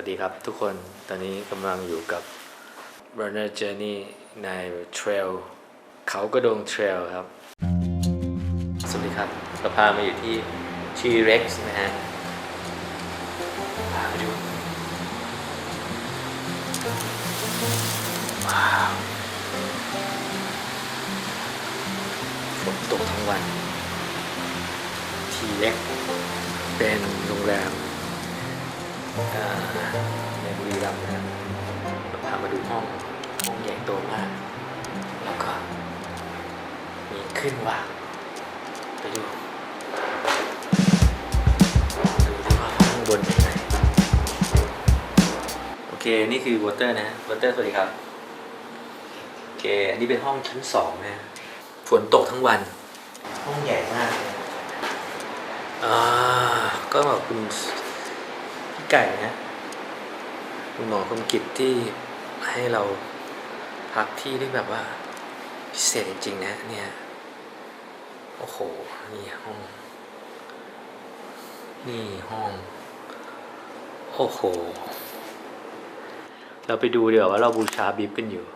วัสดีครับทุกคนตอนนี้กำลังอยู่กับ Runner Journey ใน Trail เขากระโดง Trail ครับ สวัสดีครับเราพามาอยู่ที่ T-Rex นะฮะพาไปดูว้าวฝนตกทั้งวัน T-Rex เป็นโรงแรม ในบุรีรัมย์นะครับเราพามาดูห้องห้องใหญ่โตมาก แล้วก็มีขึ้นวางไปดูดูที่ว่าห้องบนเป็นไงโอเคนี่คือวอเตอร์นะวอเตอร์สวัสดีครับโอเคอันนี้เป็นห้องชั้นสองนะฝนตกทั้งวัน ห้องใหญ่มากเลยอ่าก็ขอบคุณพี่ ไก่นะคุณหมอคมกิจที่ให้เราพักที่ได้แบบว่าพิเศษจริงๆนะเนี่ยโอ้โหนี่ห้องนี่ห้อง โอ้โห เราไปดูเดี๋ยวว่าเราบูชาบิบกันอยู่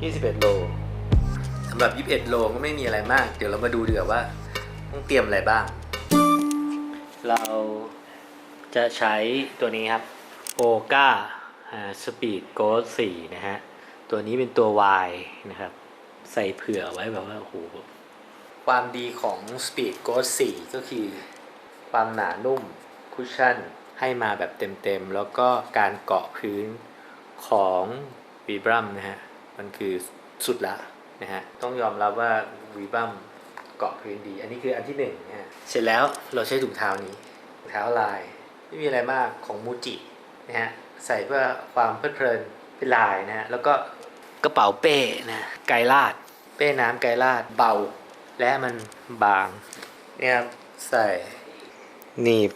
21โลำหรับ 21 โลก็ไม่มีอะไรมาก เดี๋ยวเรามาดูดีกว่าว่าต้องเตรียมอะไรบ้าง เราจะใช้ตัวนี้ครับโอกาสปีดโกส4นะฮะ ตัวนี้เป็นตัว Y นะครับ ใส่เผื่อไว้แบบว่าโอ้โหความดีของ Speed Ghost 4 ก็คือ ความหนานุ่มคุชชั่นให้มาแบบเต็มๆ แล้วก็การเกาะพื้นของวีบรัมนะฮะ มันคือสุดละ นะฮะต้องยอมรับว่าวีบัมเกาะพื้นดี อันนี้คืออันที่หนึ่งนะฮะเสร็จแล้วเราใช้ถุงเท้านี้ถุงเท้าลายไม่มีอะไรมากของมูจินะฮะใส่เพื่อความเพลิดเพลินเป็นลายนะฮะแล้วก็กระเป๋าเป้นะไกลลาด เป้น้ำไกลลาดเบา และมันบางเนี่ยครับใส่หนีบ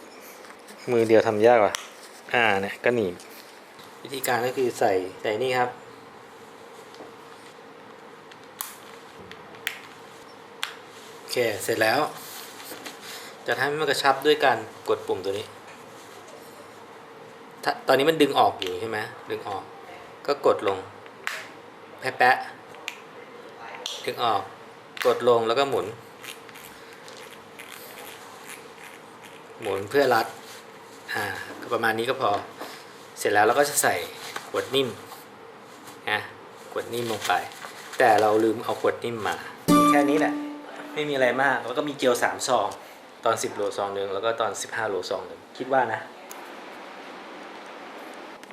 มือเดียวทำยากว่ะอ่าเนี่ยก็หนีบวิธีการก็คือใส่ใส่นี่ครับ โอ เค เสร็จแล้ว จะทำให้มันกระชับด้วยการกดปุ่มตัวนี้ถ้าตอนนี้มันดึงออกอยู่ใช่ไหมดึงออก ก็กดลง แปะแปะดึงออก กดลงแล้วก็หมุน หมุนเพื่อรัด อ่า ประมาณนี้ก็พอ เสร็จแล้วเราก็จะใส่ขวดนิ่มนะขวดนิ่มลงไป แต่เราลืมเอาขวดนิ่มมา แค่นี้แหละ ไม่มีอะไรมาก แล้วก็มีเจลสามซอง ตอน10โลซองหนึ่งแล้วก็ตอน15โลซองหนึ่งคิดว่านะ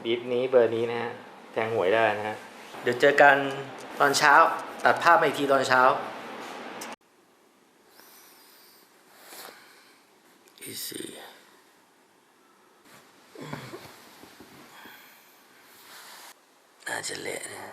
บีฟนี้เบอร์นี้นะฮะแทงหวยได้นะฮะเดี๋ยวเจอกันตอนเช้า ตัดภาพมาอีกทีตอนเช้า easy น่าจะเละนะ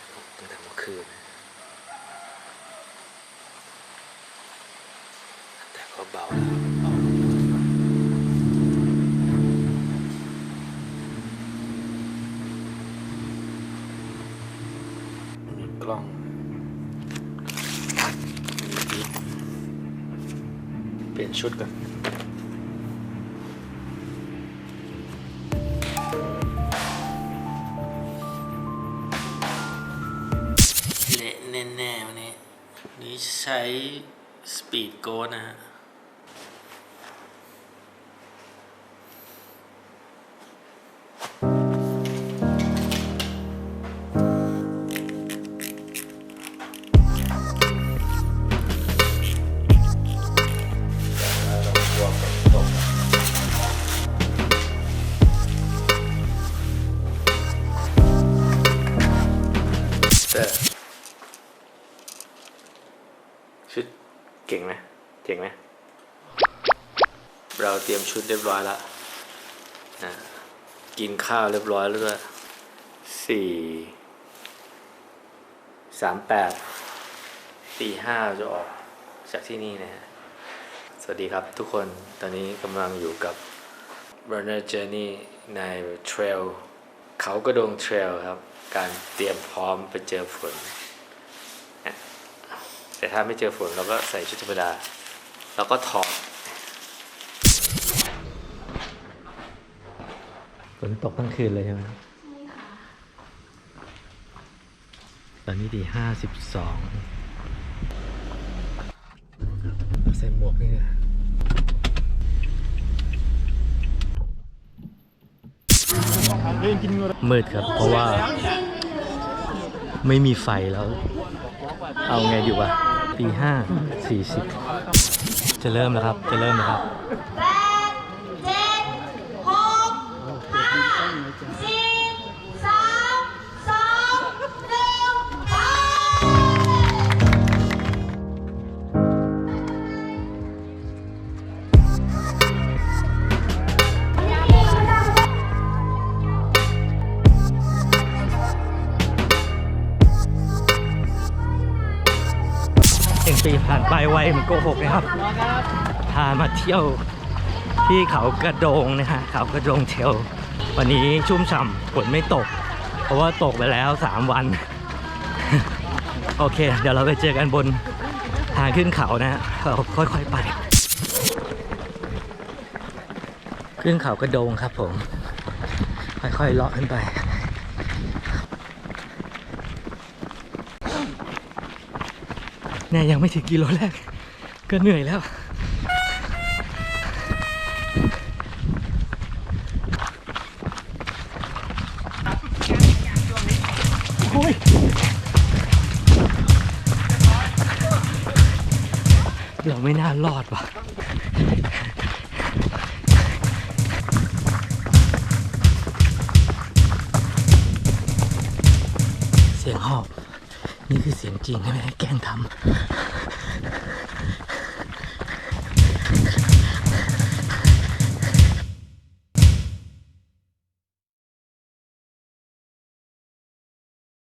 ตั้งแต่เมื่อคืน แต่ก็เบาแล้วกล้องเปลี่ยนชุดก่อน ใช้สปีดโกดนะฮะ เก่งไหมเจ๋งไหมเราเตรียมชุดเรียบร้อยแล้วนะกินข้าวเรียบร้อยแล้วด้วยสี่สามแปดตีห้าจะออกจากที่นี่นะฮะ สวัสดีครับทุกคนตอนนี้กำลังอยู่กับ Runner Journey ใน Trail เขากระโดง Trail ครับ การเตรียมพร้อมไปเจอฝน แต่ถ้าไม่เจอฝนเราก็ใส่ชุดธรรมดา แล้วก็ถอดฝนตกทั้งคืนเลยใช่ไหมตอนนี้ดีห้าสิบสองใส่หมวกนี่นะมืดครับ เพราะว่าไม่มีไฟแล้ว เอาไงดีวะ ตีห้าสี่สิบจะเริ่มแล้วครับ จะเริ่มแล้วครับ เองปีผ่านไปไวเหมันโกหกนะครับ พามาเที่ยวที่เขากระโดงนะฮะเขากระโดงเทลวันนี้ชุ่มฉ่ำฝนไม่ตก เพราะว่าตกไปแล้ว 3 วัน โอเค เดี๋ยวเราไปเจอกันบนทางขึ้นเขานะฮะเราค่อยๆไป ขึ้นเขากระโดงครับผม ค่อยๆเลาะขึ้นไป เนี่ยยังไม่ถึงกิโลแรก ก็เหนื่อยแล้ว โอ้ยเราไม่น่ารอดว่ะเสียงหอบ นี่คือเสียงจริงใช่ไหมแกล้งทำ